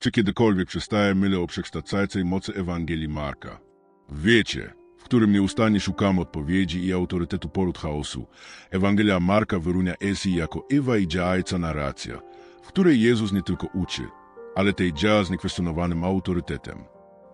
Czy kiedykolwiek przestaje mylę o przekształcającej mocy Ewangelii Marka? Wiecie, w którym nieustannie szukamy odpowiedzi i autorytetu poród chaosu, Ewangelia Marka wyróżnia Esi jako Ewa i działająca narracja, w której Jezus nie tylko uczy, ale tej działa z niekwestionowanym autorytetem.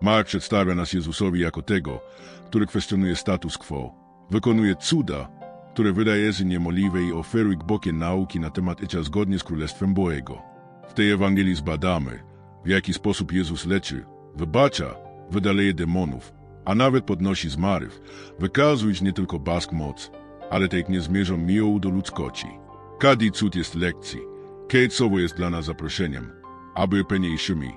Mark przedstawia nas Jezusowi jako tego, który kwestionuje status quo, wykonuje cuda, które wydaje się niemożliwe i oferuje głębokie nauki na temat życia zgodnie z Królestwem Bożego. W tej Ewangelii zbadamy, w jaki sposób Jezus leczy, wybacza, wydaleje demonów, a nawet podnosi zmarłych, wykazując nie tylko bask moc, ale też niezmierzą miłą do ludzkości. Każdy cud jest lekcji, kiedy słowo jest dla nas zaproszeniem, aby peniejszymi,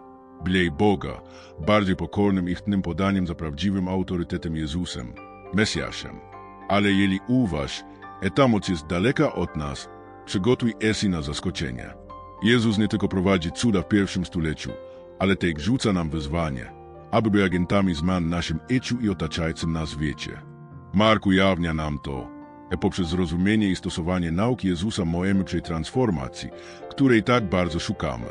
bliżej Boga, bardziej pokornym i chętnym podaniem za prawdziwym autorytetem Jezusem, Mesjaszem. Ale jeżeli uważ, ta moc jest daleka od nas, przygotuj esi na zaskoczenie. Jezus nie tylko prowadzi cuda w pierwszym stuleciu, ale też rzuca nam wyzwanie, aby być agentami zmian naszym życiu i otaczającym nas wiecie. Mark ujawnia nam to, że poprzez zrozumienie i stosowanie nauki Jezusa możemy przejść transformacji, której tak bardzo szukamy.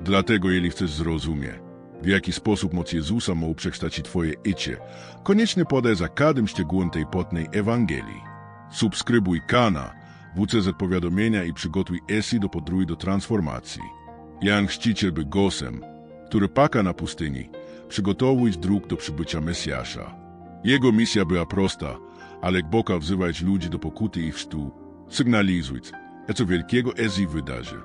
Dlatego, jeżeli chcesz zrozumieć, w jaki sposób moc Jezusa może przekształcić Twoje życie, koniecznie podaj za każdym szczegółem tej potnej Ewangelii. Subskrybuj kanał, WCZ powiadomienia i przygotuj Esi do podróży do transformacji. Jan Chrzciciel był głosem, który paka na pustyni, przygotowując dróg do przybycia Mesjasza. Jego misja była prosta, ale Boga wzywać ludzi do pokuty i chrztu, sygnalizując, co wielkiego Ezi wydarzy.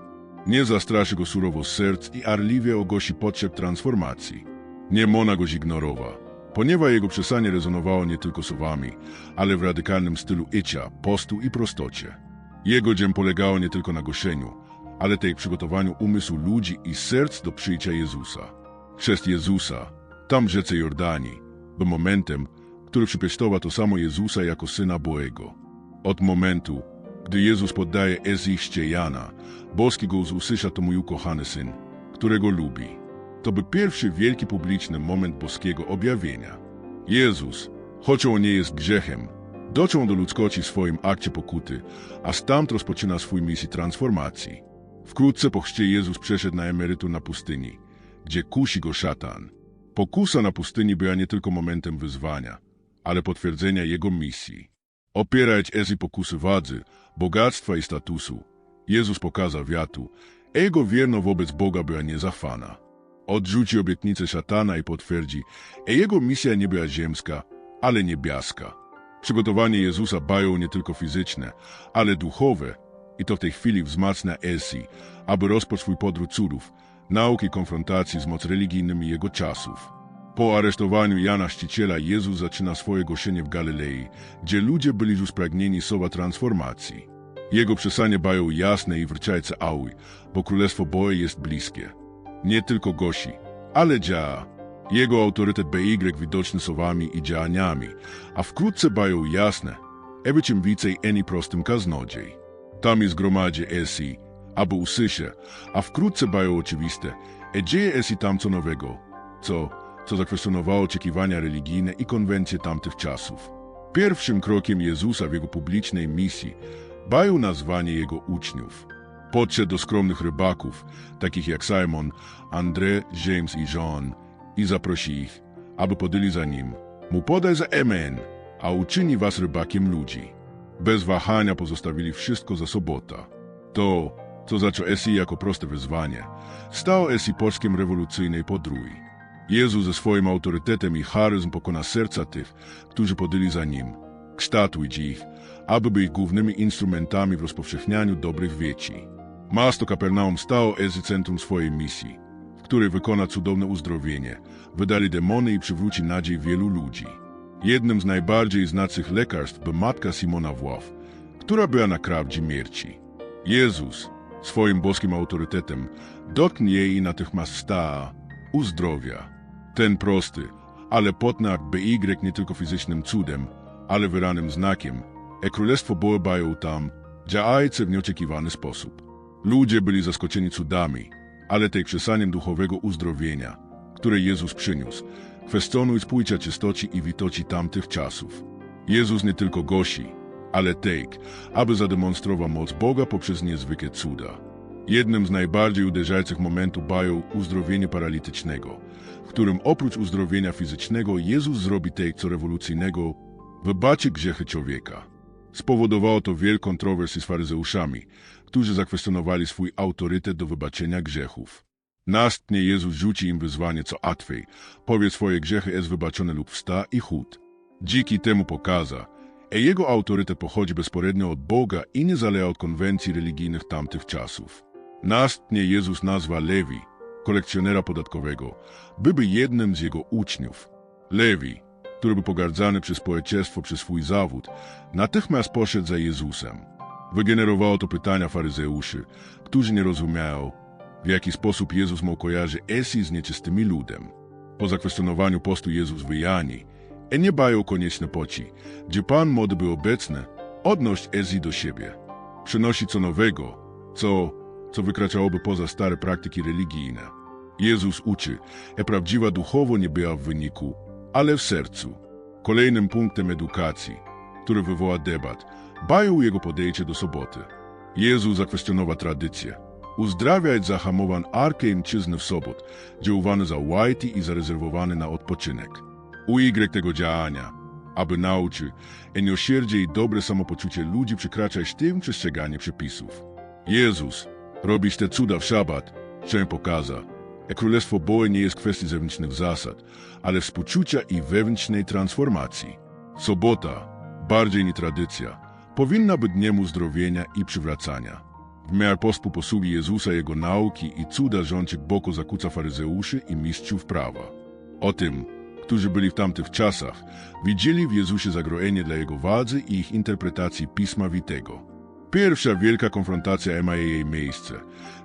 Nie zastraszy go surowo serc i arliwie ogłosi potrzeb transformacji. Nie mona go zignorowa, ponieważ jego przesanie rezonowało nie tylko słowami, ale w radykalnym stylu icia, postu i prostocie. Jego dziem polegało nie tylko na głoszeniu, ale też przygotowaniu umysłu ludzi i serc do przyjścia Jezusa. Chrzest Jezusa, tam w rzece Jordanii, był momentem, który przypiesztował to samo Jezusa jako Syna Boego. Od momentu, gdy Jezus poddaje Ezi Jana, boski go usłysza to mój ukochany Syn, którego lubi. To był pierwszy wielki publiczny moment boskiego objawienia. Jezus, choć on nie jest grzechem, doczął do ludzkości w swoim akcie pokuty, a stamtąd rozpoczyna swój misji transformacji. Wkrótce po chrzcie Jezus przeszedł na emerytur na pustyni, gdzie kusi go szatan. Pokusa na pustyni była nie tylko momentem wyzwania, ale potwierdzenia jego misji. Opierać Ezi pokusy władzy, bogactwa i statusu, Jezus pokazał wiatu, a jego wierno wobec Boga była niezafana. Odrzuci obietnicę szatana i potwierdzi, że jego misja nie była ziemska, ale niebieska. Przygotowanie Jezusa bają nie tylko fizyczne, ale duchowe i to w tej chwili wzmacnia Esi, aby rozpocząć swój podróż cudów, nauki konfrontacji z moc religijnymi jego czasów. Po aresztowaniu Jana Chrzciciela Jezus zaczyna swoje głoszenie w Galilei, gdzie ludzie byli już spragnieni słowa transformacji. Jego przesanie bają jasne i wrczajce ały, bo Królestwo Boje jest bliskie. Nie tylko gosi, ale działa. Jego autorytet BY widoczny słowami i działaniami, a wkrótce bają jasne, eby czym więcej eni prostym kaznodziej. Tam jest gromadzie esi, aby usłysze, a wkrótce bają oczywiste, e dzieje esi tam co nowego, co, co zakwestionowało oczekiwania religijne i konwencje tamtych czasów. Pierwszym krokiem Jezusa w jego publicznej misji bają nazwanie jego uczniów. Podszedł do skromnych rybaków, takich jak Simon, André, James i Jean, i zaprosi ich, aby podjęli za nim. Mu podaj za Amen, a uczyni was rybakiem ludzi. Bez wahania pozostawili wszystko za sobota. To, co zaczął Esi jako proste wyzwanie, stało Esi polskiem rewolucyjnej podróży. Jezus ze swoim autorytetem i charyzm pokona serca tych, którzy podjęli za nim. Kształtujcie ich, aby być głównymi instrumentami w rozpowszechnianiu dobrych wieci. Miasto Kapernaum stało Ezy centrum swojej misji, w której wykona cudowne uzdrowienie, wydali demony i przywróci nadziei wielu ludzi. Jednym z najbardziej znacych lekarstw była matka Simona Wław, która była na krawdzie śmierci. Jezus, swoim boskim autorytetem, dotknie jej i natychmiast sta, uzdrowia. Ten prosty, ale potnak BY nie tylko fizycznym cudem, ale wyranym znakiem, e królestwo Boże bają tam, działające w nieoczekiwany sposób. Ludzie byli zaskoczeni cudami, ale tej przesaniem duchowego uzdrowienia, które Jezus przyniósł, kwestionuj spójcia czystoci i witoci tamtych czasów. Jezus nie tylko gosi, ale tej, aby zademonstrował moc Boga poprzez niezwykłe cuda. Jednym z najbardziej uderzających momentów bają uzdrowienie paralitycznego, w którym oprócz uzdrowienia fizycznego Jezus zrobi tej co rewolucyjnego wybaczy grzechy człowieka. Spowodowało to wiele kontrowersji z faryzeuszami, którzy zakwestionowali swój autorytet do wybaczenia grzechów. Następnie Jezus rzuci im wyzwanie co łatwiej, powie swoje grzechy jest wybaczone lub wsta i chód. Dziki temu pokaza, a jego autorytet pochodzi bezporednio od Boga i nie zależy od konwencji religijnych tamtych czasów. Następnie Jezus nazwa Lewi, kolekcjonera podatkowego, byłby jednym z jego uczniów. Lewi, który był pogardzany przez społeczeństwo przez swój zawód, natychmiast poszedł za Jezusem. Wygenerowało to pytania faryzeuszy, którzy nie rozumiają, w jaki sposób Jezus mógł kojarzy Esi z nieczystymi ludem. Po zakwestionowaniu postu Jezus wyjani, e nie bają konieczne poci, gdzie Pan młody był obecny, odnoś Esi do siebie. Przynosi co nowego, co, co wykraczałoby poza stare praktyki religijne. Jezus uczy, e prawdziwa duchowo nie była w wyniku, ale w sercu. Kolejnym punktem edukacji, który wywoła debat, bają jego podejście do soboty. Jezus zakwestionował tradycję. Uzdrawiać zahamowan arkę w sobot, działany za łajty i zarezerwowany na odpoczynek. U Y tego działania, aby nauczy, e miłosierdzie i dobre samopoczucie ludzi przekraczać tym przestrzeganie przepisów. Jezus, robić te cuda w szabat, czym pokaza, e królestwo Boże nie jest kwestii zewnętrznych zasad, ale współczucia i wewnętrznej transformacji. Sobota, bardziej niż tradycja, powinna być dniem uzdrowienia i przywracania. W miarę pospu posługi Jezusa, Jego nauki i cuda rządzik boku zakłóca faryzeuszy i mistrzów prawa. O tym, którzy byli w tamtych czasach, widzieli w Jezusie zagrożenie dla Jego władzy i ich interpretacji Pisma Witego. Pierwsza wielka konfrontacja ma jej miejsce,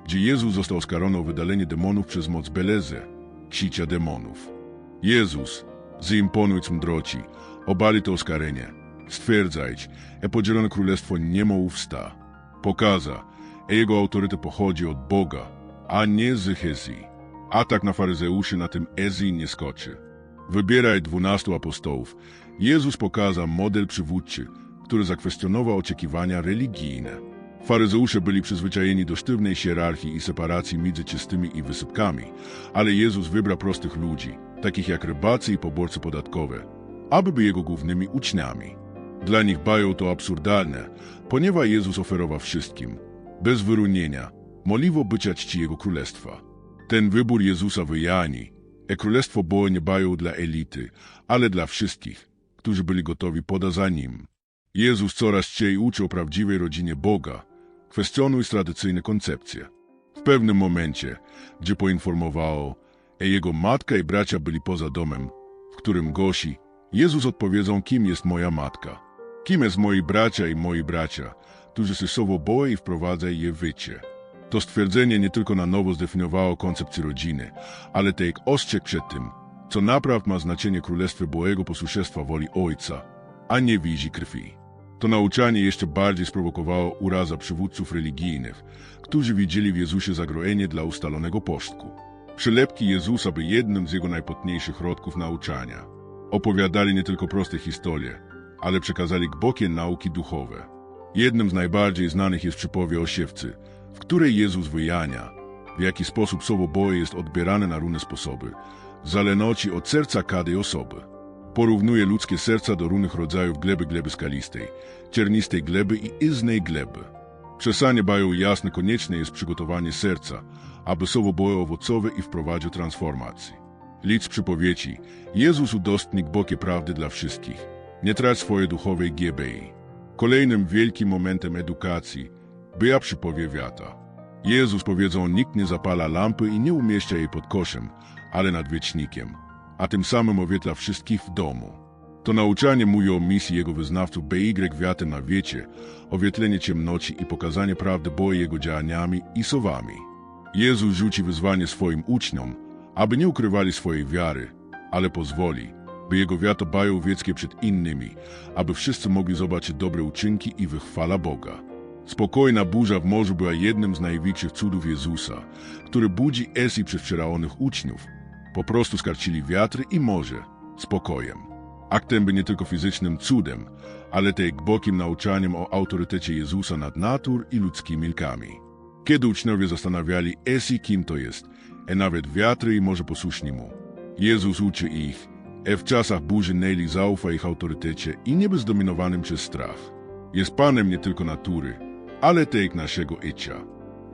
gdzie Jezus został oskarżony o wydalenie demonów przez moc Belezę, ksicia demonów. Jezus, zaimponując mdroci, obali to oskarżenie, stwierdzając, że podzielone królestwo nie ma wsta. Pokaza, a jego autorytet pochodzi od Boga, a nie z Hezji. Atak na faryzeuszy na tym Ezji nie skoczy. Wybieraj dwunastu apostołów. Jezus pokazał model przywódczy, który zakwestionował oczekiwania religijne. Faryzeusze byli przyzwyczajeni do sztywnej hierarchii i separacji między czystymi i wysypkami, ale Jezus wybrał prostych ludzi, takich jak rybacy i poborcy podatkowe, aby byli jego głównymi uczniami. Dla nich bają to absurdalne, ponieważ Jezus oferował wszystkim, bez wyróżnienia, moliwo bycia czci Jego Królestwa. Ten wybór Jezusa wyjani, e Królestwo było nie bają dla elity, ale dla wszystkich, którzy byli gotowi podać za Nim. Jezus coraz częściej uczy o prawdziwej rodzinie Boga, kwestionując tradycyjne koncepcje. W pewnym momencie, gdzie poinformowało, że jego matka i bracia byli poza domem, w którym gosi, Jezus odpowiedział, kim jest moja matka, kim jest moi bracia i moi bracia, którzy się sobą boją i wprowadza je w życie. To stwierdzenie nie tylko na nowo zdefiniowało koncepcję rodziny, ale też ostrzeg przed tym, co naprawdę ma znaczenie Królestwa Bożego posłuszeństwa woli Ojca, a nie wizji krwi. To nauczanie jeszcze bardziej sprowokowało uraza przywódców religijnych, którzy widzieli w Jezusie zagrożenie dla ustalonego porządku. Przylepki Jezusa by jednym z jego najpotniejszych rodków nauczania. Opowiadali nie tylko proste historie, ale przekazali głębokie nauki duchowe. Jednym z najbardziej znanych jest przypowie o siewcy, w której Jezus wyjania, w jaki sposób słowo Boże jest odbierane na różne sposoby, w zależności od serca każdej osoby. Porównuje ludzkie serca do różnych rodzajów gleby gleby skalistej, ciernistej gleby i iznej gleby. Przesanie bają jasne konieczne jest przygotowanie serca, aby słowo Boże owocowe i wprowadził transformacji. Lidz przypowiedzi, Jezus udostępni bokie prawdy dla wszystkich. Nie trać swojej duchowej GBI. Kolejnym wielkim momentem edukacji była przypowie wiata. Jezus powiedział, nikt nie zapala lampy i nie umieszcza jej pod koszem, ale nad wiecznikiem, a tym samym owietla wszystkich w domu. To nauczanie mówi o misji jego wyznawców BY wiatem na wiecie, oświetlenie ciemności i pokazanie prawdy boju jego działaniami i słowami. Jezus rzuci wyzwanie swoim uczniom, aby nie ukrywali swojej wiary, ale pozwoli, by jego wiato bają wieckie przed innymi, aby wszyscy mogli zobaczyć dobre uczynki i wychwala Boga. Spokojna burza w morzu była jednym z największych cudów Jezusa, który budzi Esi przez przerałonych uczniów. Po prostu skarcili wiatry i morze spokojem. Aktem by nie tylko fizycznym cudem, ale też głębokim nauczaniem o autorytecie Jezusa nad natur i ludzkimi milkami. Kiedy uczniowie zastanawiali Esi, kim to jest, e nawet wiatry i morze posłuszni mu. Jezus uczy ich, w czasach burzy Neli zaufa ich autorytecie i nie być zdominowanym przez strach. Jest Panem nie tylko natury, ale też naszego życia.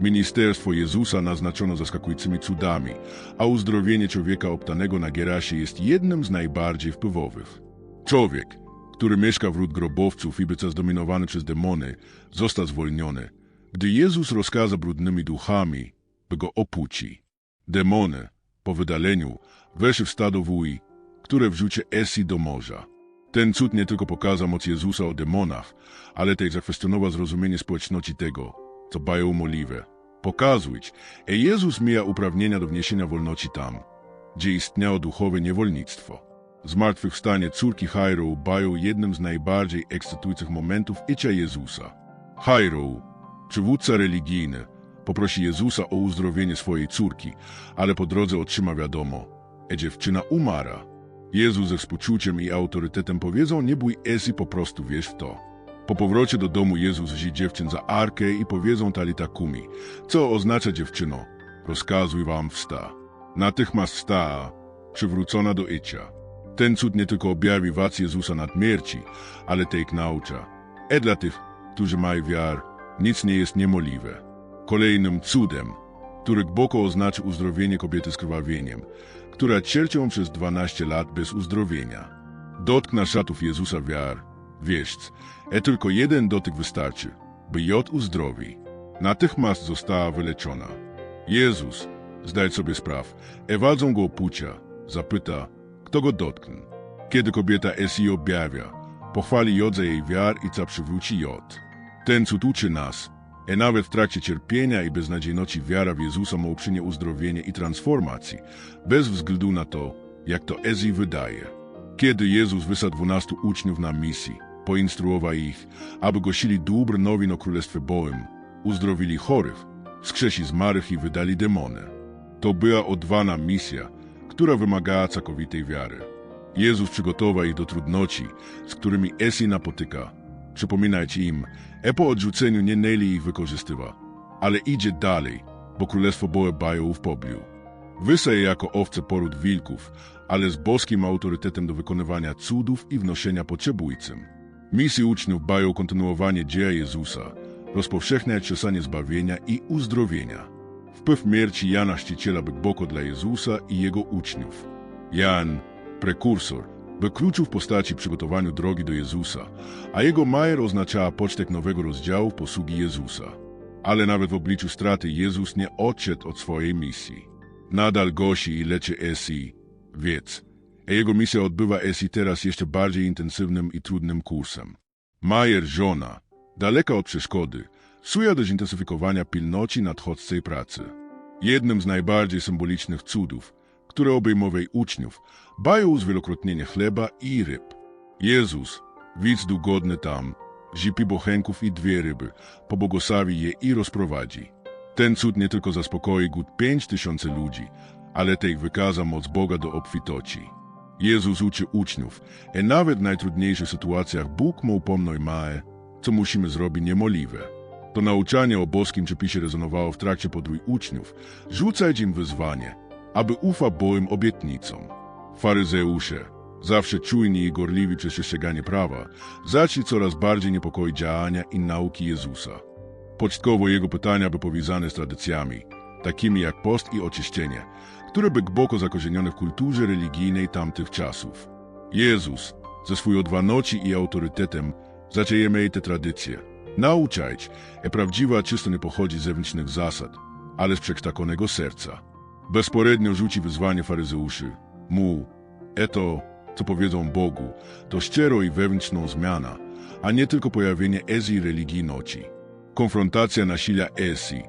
Ministerstwo Jezusa naznaczono zaskakującymi cudami, a uzdrowienie człowieka obtanego na Gerasie jest jednym z najbardziej wpływowych. Człowiek, który mieszka wśród grobowców i byca zdominowany przez demony, został zwolniony, gdy Jezus rozkaza brudnymi duchami, by go opuci. Demony, po wydaleniu, weszły w stado wuj, które wrzucie Esi do morza. Ten cud nie tylko pokazał moc Jezusa o demonach, ale też zakwestionował zrozumienie społeczności tego, co bają możliwe. Pokazujć, że Jezus mija uprawnienia do wniesienia wolności tam, gdzie istniało duchowe niewolnictwo. Zmartwychwstanie córki Jairo bają jednym z najbardziej ekscytujących momentów życia Jezusa. Jairo, przywódca religijny, poprosi Jezusa o uzdrowienie swojej córki, ale po drodze otrzyma wiadomo, że dziewczyna umara. Jezus ze współczuciem i autorytetem powiedzą, nie bój Esi, po prostu wierz w to. Po powrocie do domu Jezus wzi dziewczyn za arkę i powiedzą talita kumi, co oznacza dziewczyno, rozkazuj wam wsta. Natychmiast wstała, przywrócona do życia. Ten cud nie tylko objawi wac Jezusa nad śmierci, ale też naucza. E dla tych, którzy mają wiar, nic nie jest niemożliwe. Kolejnym cudem, który głęboko oznaczy uzdrowienie kobiety z krwawieniem, która cierpią przez 12 lat bez uzdrowienia. Dotkna szatów Jezusa wiar, wierzc, e tylko jeden dotyk wystarczy, by jod uzdrowi. Natychmiast została wyleczona. Jezus, zdaj sobie spraw, ewadzą go opucia, zapyta, kto go dotknął. Kiedy kobieta Esi objawia, pochwali jod za jej wiar i ca przywróci jod. Ten cud uczy nas, e nawet w trakcie cierpienia i beznadziejności wiara w Jezusa ma uczynię uzdrowienie i transformacji, bez względu na to, jak to Ezi wydaje. Kiedy Jezus wysadł dwunastu uczniów na misji, poinstruował ich, aby głosili dóbr nowin o Królestwie Bożym, uzdrowili chorych, wskrzesi zmarłych i wydali demony. To była odwana misja, która wymagała całkowitej wiary. Jezus przygotował ich do trudności, z którymi Esi napotyka, przypominać im, e po odrzuceniu nie Neli ich wykorzystywa, ale idzie dalej, bo Królestwo Boże bają w pobliu. Wysaje jako owce poród wilków, ale z boskim autorytetem do wykonywania cudów i wnoszenia potrzebujcym. Misji uczniów bają kontynuowanie dzieła Jezusa, rozpowszechniać czesanie zbawienia i uzdrowienia. Wpływ śmierci Jana Chrzciciela był boko dla Jezusa i jego uczniów. Jan, prekursor, był w postaci przygotowaniu drogi do Jezusa, a jego majer oznaczała pocztek nowego rozdziału posługi Jezusa. Ale nawet w obliczu straty Jezus nie odszedł od swojej misji. Nadal gosi i leczy Esi, wiec, a jego misja odbywa Esi teraz jeszcze bardziej intensywnym i trudnym kursem. Majer żona, daleka od przeszkody, suja do zintensyfikowania pilności nadchodzącej pracy. Jednym z najbardziej symbolicznych cudów, które obejmowej uczniów, bają zwielokrotnienie chleba i ryb. Jezus, widz godny tam, zipi bochenków i dwie ryby, pobłogosławi je i rozprowadzi. Ten cud nie tylko zaspokoi głód pięć tysięcy ludzi, ale też wykaza moc Boga do obfitoci. Jezus uczy uczniów, że nawet w najtrudniejszych sytuacjach Bóg mu upomnoj mae, co musimy zrobić niemożliwe. To nauczanie o boskim przepisie rezonowało w trakcie podrój uczniów, rzucać im wyzwanie, aby ufa Bożym obietnicom. Faryzeusze, zawsze czujni i gorliwi przez przestrzeganie prawa, zaczęli coraz bardziej niepokoić działania i nauki Jezusa. Początkowo jego pytania by powiązane z tradycjami, takimi jak post i oczyszczenie, które by głęboko zakorzenione w kulturze religijnej tamtych czasów. Jezus, ze swojej odwaności i autorytetem, zaczęjemy te tradycje. Nauczać, że prawdziwa czysto nie pochodzi z zewnętrznych zasad, ale z przekształconego serca. Bezporednio rzuci wyzwanie faryzeuszy. Mu, eto, co powiedzą Bogu, to szczero i wewnętrzną zmiana, a nie tylko pojawienie Ezi religijności. Konfrontacja nasilia Esi,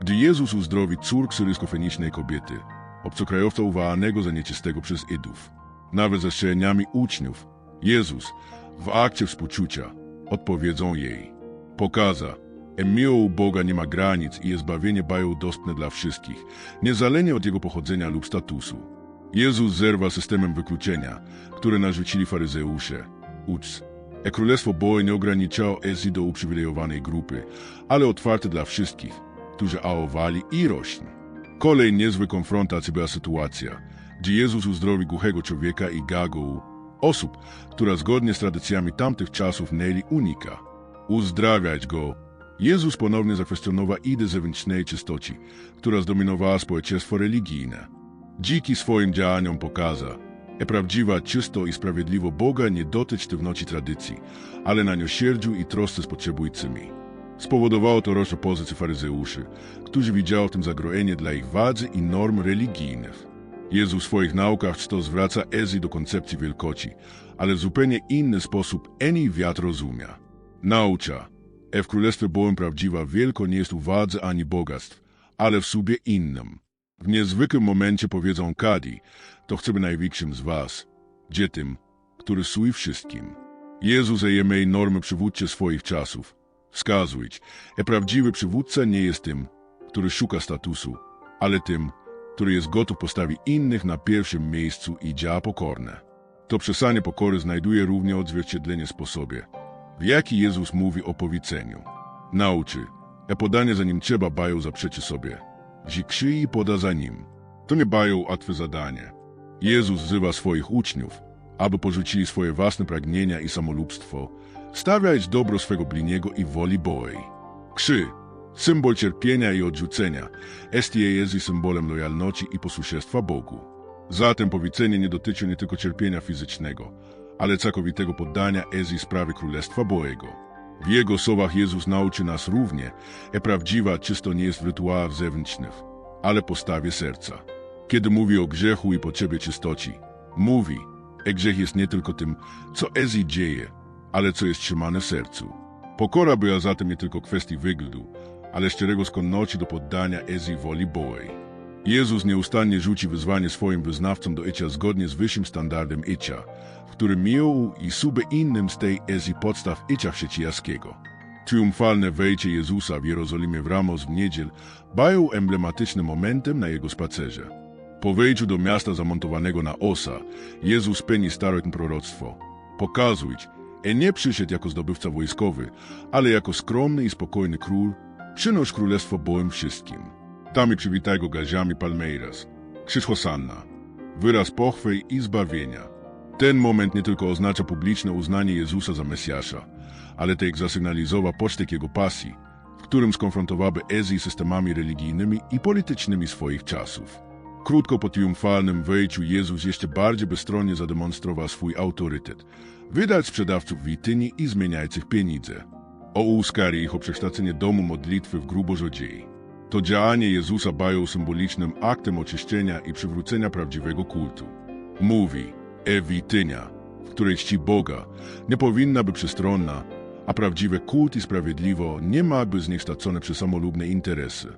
gdy Jezus uzdrowi córk syryjsko-fenicznej kobiety, obcokrajowca uważanego za nieczystego przez Idów. Nawet ze strzeleniami uczniów, Jezus, w akcie współczucia, odpowiedzą jej. Pokaza, że miło u Boga nie ma granic i jest zbawienie bają dostępne dla wszystkich, niezależnie od jego pochodzenia lub statusu. Jezus zerwa systemem wykluczenia, które narzucili faryzeusze, ucz. E Królestwo Boże nie ograniczało Ezji do uprzywilejowanej grupy, ale otwarte dla wszystkich, którzy aowali i rośli. Kolej niezły konfrontacji była sytuacja, gdzie Jezus uzdrowi głuchego człowieka i gagu osób, która zgodnie z tradycjami tamtych czasów mieli unika. Uzdrawiać go. Jezus ponownie zakwestionował ideę zewnętrznej czystości, która zdominowała społeczeństwo religijne. Dziki swoim działaniom pokaza, że prawdziwa czysto i sprawiedliwo Boga nie dotyczy sztywności tradycji, ale na miłosierdziu i trosce z potrzebującymi. Spowodowało to roczną pozycję faryzeuszy, którzy widziało w tym zagrożenie dla ich władzy i norm religijnych. Jezus w swoich naukach to zwraca Ezi do koncepcji wielkości, ale w zupełnie inny sposób eni wiatr rozumia. Naucza, w Królestwie Bożym prawdziwa wielko nie jest u władzy ani bogactw, ale w sobie innym. W niezwykłym momencie powiedzą Kadi, to chcemy największym z was, gdzie tym, który sui wszystkim. Jezus zajmie normy przywódcze swoich czasów. Wskazując, że prawdziwy przywódca nie jest tym, który szuka statusu, ale tym, który jest gotów postawić innych na pierwszym miejscu i działa pokorne. To przesanie pokory znajduje równie odzwierciedlenie w sposobie, jaki Jezus mówi o powiedzeniu. Nauczy, że podanie za nim trzeba bają zaprzeczy sobie. Zi krzyj poda za nim. To nie bają łatwe zadanie. Jezus wzywa swoich uczniów, aby porzucili swoje własne pragnienia i samolubstwo, stawiając dobro swego bliniego i woli Bożej. Krzy, symbol cierpienia i odrzucenia, jest jest i symbolem lojalności i posłuszeństwa Bogu. Zatem powiedzenie nie dotyczy nie tylko cierpienia fizycznego, ale całkowitego poddania Ezi sprawy Królestwa Bożego. W Jego słowach Jezus nauczy nas równie, że prawdziwa czysto nie jest w rytuałach zewnętrznych, ale postawie serca. Kiedy mówi o grzechu i potrzebie czystości, mówi, że grzech jest nie tylko tym, co Ezi dzieje, ale co jest trzymane w sercu. Pokora była zatem nie tylko kwestii wyglądu, ale szczerego skłonności do poddania Ezi woli Bożej. Jezus nieustannie rzuci wyzwanie swoim wyznawcom do icia zgodnie z wyższym standardem icia, w którym miał i sube innym z tej Ezi podstaw icia chrześcijańskiego. Triumfalne wejście Jezusa w Jerozolimie w Ramos w niedziel bają emblematycznym momentem na jego spacerze. Po wejściu do miasta zamontowanego na osa, Jezus pełni stare proroctwo, pokazując, że nie przyszedł jako zdobywca wojskowy, ale jako skromny i spokojny król, przynosz królestwo Bożym wszystkim. Tam i przywitaj go gaziami Palmeiras, krzyż Hosanna, wyraz pochwy i zbawienia. Ten moment nie tylko oznacza publiczne uznanie Jezusa za Mesjasza, ale też zasygnalizował pocztek Jego pasji, w którym skonfrontowałby Ezi systemami religijnymi i politycznymi swoich czasów. Krótko po triumfalnym wejściu Jezus jeszcze bardziej bezstronnie zademonstrował swój autorytet, wydać sprzedawców wityni i zmieniających pieniądze. O uskari ich o przekształcenie domu modlitwy w grubożodziei. To działanie Jezusa bają symbolicznym aktem oczyszczenia i przywrócenia prawdziwego kultu. Mówi, e witynia, w której czci Boga, nie powinna być przestronna, a prawdziwe kult i sprawiedliwo nie ma by zniekształcone przez samolubne interesy.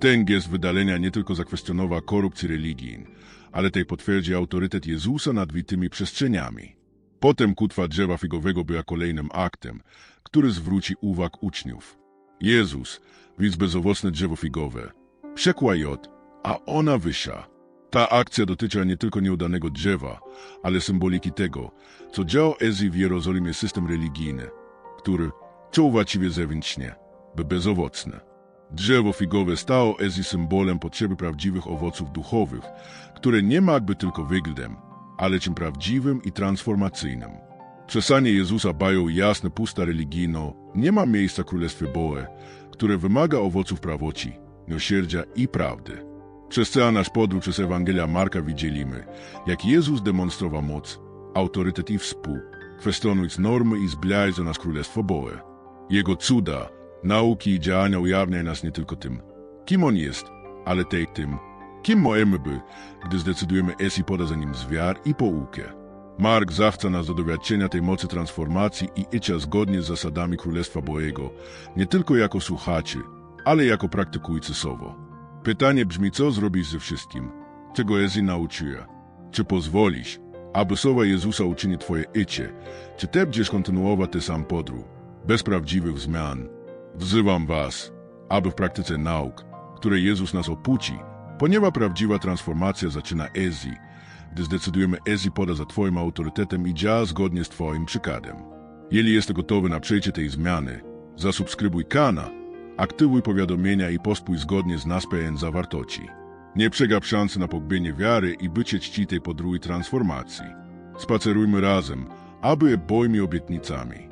Ten gest wydalenia nie tylko zakwestionował korupcji religii, ale też potwierdzi autorytet Jezusa nad witymi przestrzeniami. Potem kutwa drzewa figowego była kolejnym aktem, który zwróci uwagę uczniów. Jezus, widz bezowocne drzewo figowe, przekła jod, a ona wysza. Ta akcja dotyczyła nie tylko nieudanego drzewa, ale symboliki tego, co działał Ezi w Jerozolimie system religijny, który czuł właściwie zewnętrznie, by bezowocne. Drzewo figowe stało Ezi symbolem potrzeby prawdziwych owoców duchowych, które nie ma jakby tylko wyglądem, ale czym prawdziwym i transformacyjnym. Przesanie Jezusa bają jasne pusta religijno, nie ma miejsca Królestwie Boe, które wymaga owoców prawoci, miłosierdzia i prawdy. Przez całą nasz podróż przez Ewangelia Marka widzieliśmy, jak Jezus demonstrował moc, autorytet i współ, kwestionując normy i zbliżając do nas Królestwo Boe. Jego cuda, nauki i działania ujawniają nas nie tylko tym, kim On jest, ale też tym, kim możemy być, gdy zdecydujemy esi poda za Nim zwiar i poukę. Mark zachca nas do doświadczenia tej mocy transformacji i icia zgodnie z zasadami Królestwa Bożego, nie tylko jako słuchaczy, ale jako praktykujcy słowo. Pytanie brzmi, co zrobisz ze wszystkim, czego Ezi nauczyła? Czy pozwolisz, aby słowa Jezusa uczyni twoje icie, czy te będziesz kontynuować tę sam podróż, bez prawdziwych zmian? Wzywam was, aby w praktyce nauk, które Jezus nas opuci, ponieważ prawdziwa transformacja zaczyna Ezi, gdy zdecydujemy Ezi poda za Twoim autorytetem i działa zgodnie z Twoim przykładem. Jeśli jesteś gotowy na przejście tej zmiany, zasubskrybuj kanał, Aktywuj powiadomienia i pospuj zgodnie z nas PN zawartości. Nie przegap szansy na pogbienie wiary i bycie czci tej podróży transformacji. Spacerujmy razem, aby bojmi obietnicami.